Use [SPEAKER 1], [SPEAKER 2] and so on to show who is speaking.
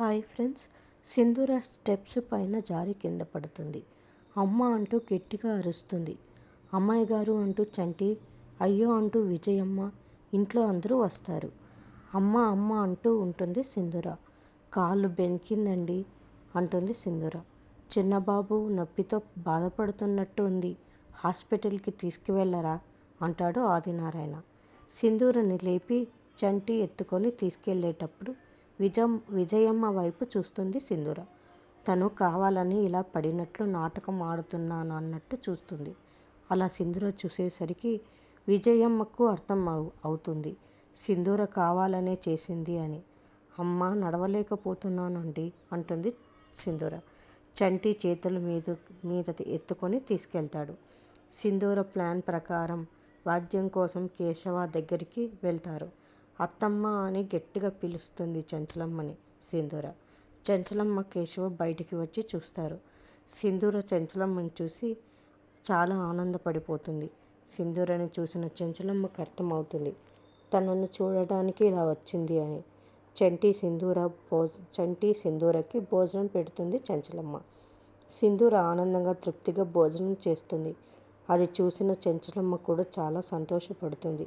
[SPEAKER 1] Hi friends. సింధూర steps పైన జారి కింద పడుతుంది. అమ్మ అంటూ గట్టిగా అరుస్తుంది. అమ్మాయి గారు అంటూ చంటి అయ్యో అంటూ విజయమ్మ ఇంట్లో అందరూ వస్తారు. అమ్మ అమ్మ అంటూ ఉంటుంది సింధూర. కాళ్ళు బెనికిందండి అంటుంది సింధూర. చిన్నబాబు నొప్పితో బాధపడుతున్నట్టు ఉంది. హాస్పిటల్కి తీసుకువెళ్ళరా? అంటాడు ఆదినారాయణ. సింధూరని లేపి చంటి ఎత్తుకొని తీసుకెళ్ళేటప్పుడు విజం విజయమ్మ వైపు చూస్తుంది సింధూర. తను కావాలని ఇలా పడినట్లు నాటకం ఆడుతున్నాను అన్నట్టు చూస్తుంది. అలా సింధూర చూసేసరికి విజయమ్మకు అర్థం అవు అవుతుంది. సింధూర కావాలనే చేసింది అని. అమ్మ నడవలేకపోతున్నానండి అంటుంది సింధూర. చంటి చేతుల మీద మీద ఎత్తుకొని తీసుకెళ్తాడు. సింధూర ప్లాన్ ప్రకారం వాద్యం కోసం కేశవ దగ్గరికి వెళ్తారు. అత్తమ్మ అని గట్టిగా పిలుస్తుంది చంచలమ్మని సింధూర. చంచలమ్మ కేశవ బయటికి వచ్చి చూస్తారు. సింధూర చంచలమ్మని చూసి చాలా ఆనందపడిపోతుంది. సింధూరని చూసిన చంచలమ్మకు అర్థమవుతుంది తనను చూడడానికి ఇలా వచ్చింది అని. చంటి సింధూర భోజ చంటి సింధూరకి భోజనం పెడుతుంది చంచలమ్మ. సింధూర ఆనందంగా తృప్తిగా భోజనం చేస్తుంది. అది చూసిన చంచలమ్మ కూడా చాలా సంతోషపడుతుంది.